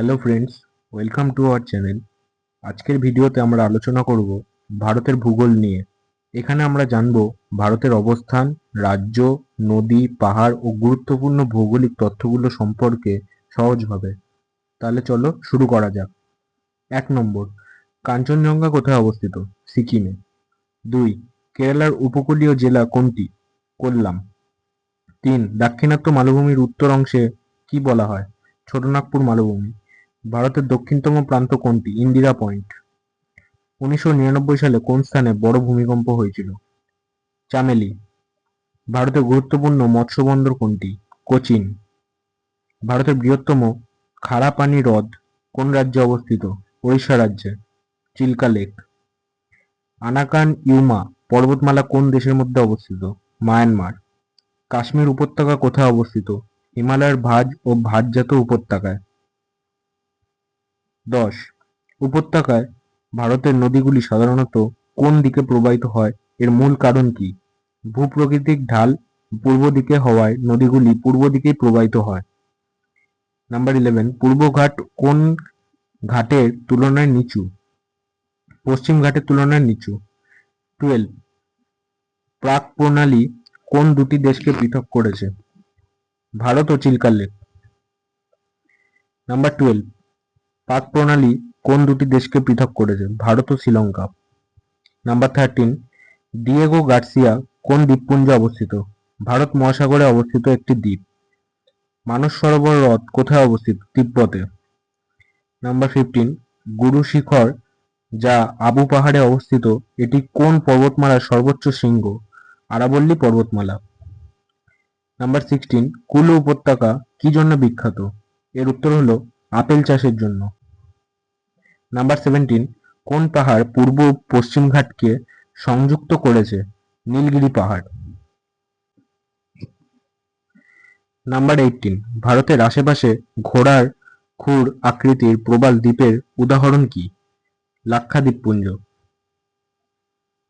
Hello friends, welcome to our channel. আজকের ভিডিওতে আমরা আলোচনা করব ভারতের ভূগোল নিয়ে। এখানে আমরা জানব ভারতের অবস্থান, রাজ্য, নদী, পাহাড় ও গুরুত্বপূর্ণ ভৌগোলিক তথ্যগুলো সম্পর্কে সহজভাবে। তাহলে চলো শুরু করা যাক। এক নম্বর, কাঞ্চনজঙ্ঘা কোথায় অবস্থিত? সিকিমে। দুই, কেরালার উপকূলীয় জেলা কোনটি? কোল্লাম। তিন, দাক্ষিণাত্য মালভূমির উত্তর অংশে কি বলা হয়? ছোটনাগপুর মালভূমি। ভারতের দক্ষিণতম প্রান্ত কোনটি? ইন্দিরা পয়েন্ট। উনিশশো নিরানব্বই সালে কোন স্থানে বড় ভূমিকম্প হয়েছিল? চামেলি। ভারতের গুরুত্বপূর্ণ মৎস্য বন্দর কোনটি? কোচিন। ভারতের বৃহত্তম খাড়া পানি হ্রদ কোন রাজ্যে অবস্থিত? ওড়িশা রাজ্যে। চিল্কা লেক। আনাকান ইউমা পর্বতমালা কোন দেশের মধ্যে অবস্থিত? মায়ানমার। কাশ্মীর উপত্যকা কোথায় অবস্থিত? হিমালয়ের ভাজ ও ভাটজাত উপত্যকায়। দশ। উপত্যকায় ভারতের নদীগুলি সাধারণত কোন দিকে প্রবাহিত হয়? এর মূল কারণ কি? ভূপ্রকৃতিক ঢাল পূর্ব দিকে হওয়ায় নদীগুলি পূর্ব দিকেই প্রবাহিত হয়। নাম্বার ইলেভেন পূর্ব ঘাট কোন ঘাটের তুলনায় নিচু? পশ্চিম ঘাটের তুলনায় নিচু। টুয়েলভ প্রাক প্রণালী কোন দুটি দেশকে পৃথক করেছে? ভারত ও Chilka Lake. Number twelve Palk প্রণালী কোন দুটি দেশকে পৃথক করেছে? ভারত ও Sri Lanka. Number thirteen Diego Garcia কোন দ্বীপপুঞ্জে অবস্থিত? ভারত মহাসাগরে অবস্থিত একটি দ্বীপ। মানস সরোবর হ্রদ কোথায় অবস্থিত? তিব্বতে। নাম্বার ফিফটিন গুরু শিখর যা আবু পাহাড়ে অবস্থিত, এটি কোন পর্বতমালার সর্বোচ্চ শৃঙ্গ? আরাবল্লী পর্বতমালা। নাম্বার সিক্সটিন কুলু উপত্যকা কি জন্য বিখ্যাত? এর উত্তর হলো আপেল চাষের জন্য। নাম্বার সেভেন্টিন কোন পাহাড় পূর্ব পশ্চিম ঘাটকে সংযুক্ত করেছে? নীলগিরি পাহাড়। নাম্বার এইটিন ভারতের আশেপাশে ঘোড়ার খুর আকৃতির প্রবাল দ্বীপের উদাহরণ কি? লাক্ষাদ্বীপপুঞ্জ।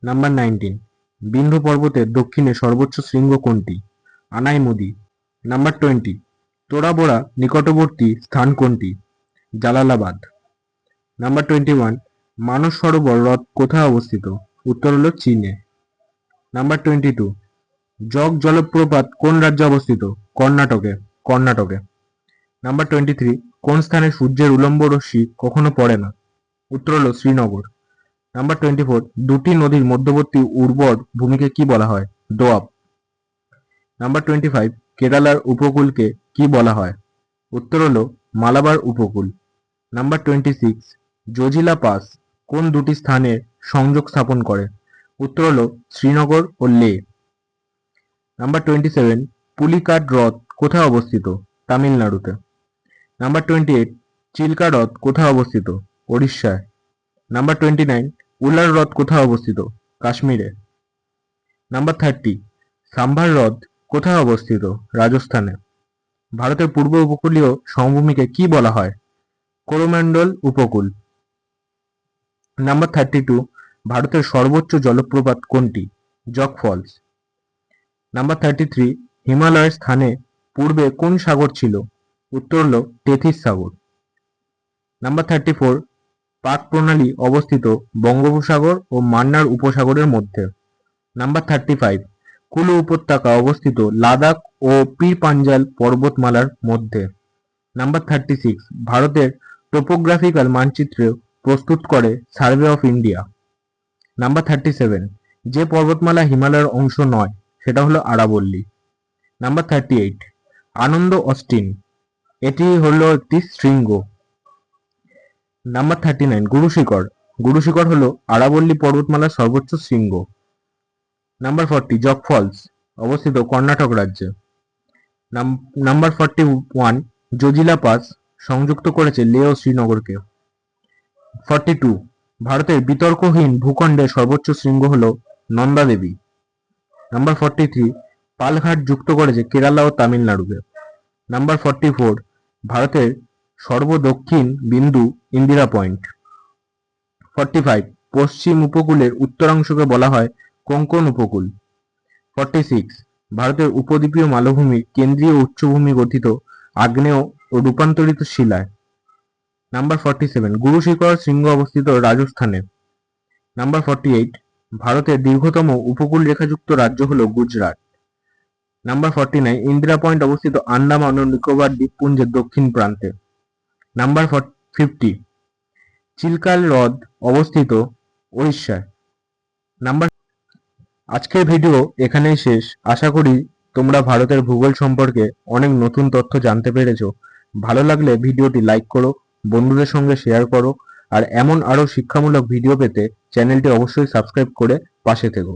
নাম্বার নাইনটিন বিন্ধ্য পর্বতের দক্ষিণে সর্বোচ্চ শৃঙ্গ কোনটি? আনাইমুদি। নাম্বার টোয়েন্টি তোরাবোড়া নিকটবর্তী স্থান কোনটি? Jalalabad. Number twenty one Manas Sarovar হ্রদ কোথায় অবস্থিত? উত্তর হল চীনে। নাম্বার টোয়েন্টি টু জগ জলপ্রপাত কোন রাজ্যে অবস্থিত? কর্ণাটকে কর্ণাটকে। নাম্বার টোয়েন্টি থ্রি কোন স্থানে সূর্যের উলম্ব রশ্মি কখনো পড়ে না? উত্তর হল শ্রীনগর। নাম্বার টোয়েন্টি ফোর দুটি নদীর মধ্যবর্তী উর্বর ভূমিকে কি বলা হয়? দোয়াব। নাম্বার টোয়েন্টি ফাইভ কেরালার উপকূলকে কি বলা হয়? উত্তর হলো মালাবার উপকূল। Number twenty six Zojila Pass কোন দুটি স্থানে সংযোগ স্থাপন করে? উত্তর হলো শ্রীনগর ও লে। নাম্বার টোয়েন্টি সেভেন পুলিকাট হ্রদ কোথায় অবস্থিত? তামিলনাড়ুতে। নাম্বার টোয়েন্টি এইট চিল্কা হ্রদ কোথায় অবস্থিত? ওড়িশায়। নাম্বার টোয়েন্টি নাইন উলার হ্রদ কোথায় অবস্থিত? কাশ্মীরে। নাম্বার থার্টি সাম্ভার হ্রদ কোথায় অবস্থিত? রাজস্থানে। ভারতের পূর্ব উপকূলীয় সমভূমিকে কি বলা হয়? করোমণ্ডল উপকূল। নাম্বার থার্টি টু ভারতের সর্বোচ্চ জলপ্রপাত কোনটি? Jog falls number thirty three হিমালয়ের স্থানে পূর্বে কোন সাগর ছিল? উত্তর হল তেথিস সাগর। নাম্বার থার্টি ফোর পাক প্রণালী অবস্থিত বঙ্গোপসাগর ও মান্নার উপসাগরের মধ্যে। নাম্বার থার্টি ফাইভ কুলু উপত্যকা অবস্থিত লাদাখ ও পীর পাঞ্জাল পর্বতমালার মধ্যে। নাম্বার থার্টি সিক্স ভারতের টোপোগ্রাফিক্যাল মানচিত্র প্রস্তুত করে survey of India number thirty seven যে পর্বতমালা হিমালয়ের অংশ নয়, সেটা হলো আরাবল্লী। নাম্বার থার্টি এইট আনন্দ অস্টিন এটি হলো একটি শৃঙ্গ। Number thirty nine Guru Shikhar Guru Shikhar হলো আরাবল্লী পর্বতমালার সর্বোচ্চ শৃঙ্গ। নাম্বার ফর্টি জক ফলস, অবস্থিত কর্ণাটক রাজ্যে। Number forty one Zojila Pass, সংযুক্ত করেছে লে ও শ্রীনগরকে। Forty two. ভারতের বিতর্কহীন ভূখণ্ডের সর্বোচ্চ শৃঙ্গ হল Nanda Devi. Number forty three, Palghat যুক্ত করেছে কেরালা ও তামিলনাড়ুকে। নাম্বার ফর্টি ফোর, ভারতের সর্বদক্ষিণ বিন্দু ইন্দিরা পয়েন্ট। ফর্টি ফাইভ, পশ্চিম উপকূলের উত্তরাংশকে বলা হয় কোঙ্কন উপকূল। ফর্টি সিক্স, ভারতের উপদ্বীপীয় মালভূমির কেন্দ্রীয় উচ্চভূমি গঠিত আগ্নেয় ও রূপান্তরিত শিলায়। নাম্বার ফর্টি সেভেন গুরু শিখর শৃঙ্গ অবস্থিত রাজস্থানে। নাম্বার ফর্টি এইট ভারতের দীর্ঘতম উপকূল রেখাযুক্ত রাজ্য হল Gujarat. Number forty nine Indira Point অবস্থিত আন্দামান ও নিকোবর দ্বীপপুঞ্জের দক্ষিণ প্রান্তে। নাম্বার ফিফটি চিল্কাল হ্রদ অবস্থিত উড়িষ্যায় নাম্বার আজকের ভিডিও এখানেই শেষ। আশা করি তোমরা ভারতের ভূগোল সম্পর্কে অনেক নতুন তথ্য জানতে পেরেছ। ভালো লাগলে ভিডিওটি লাইক করো বন্ধুদের সঙ্গে শেয়ার করো। আর এমন আরও শিক্ষামূলক ভিডিও পেতে চ্যানেলটি অবশ্যই সাবস্ক্রাইব করে পাশে থেকো।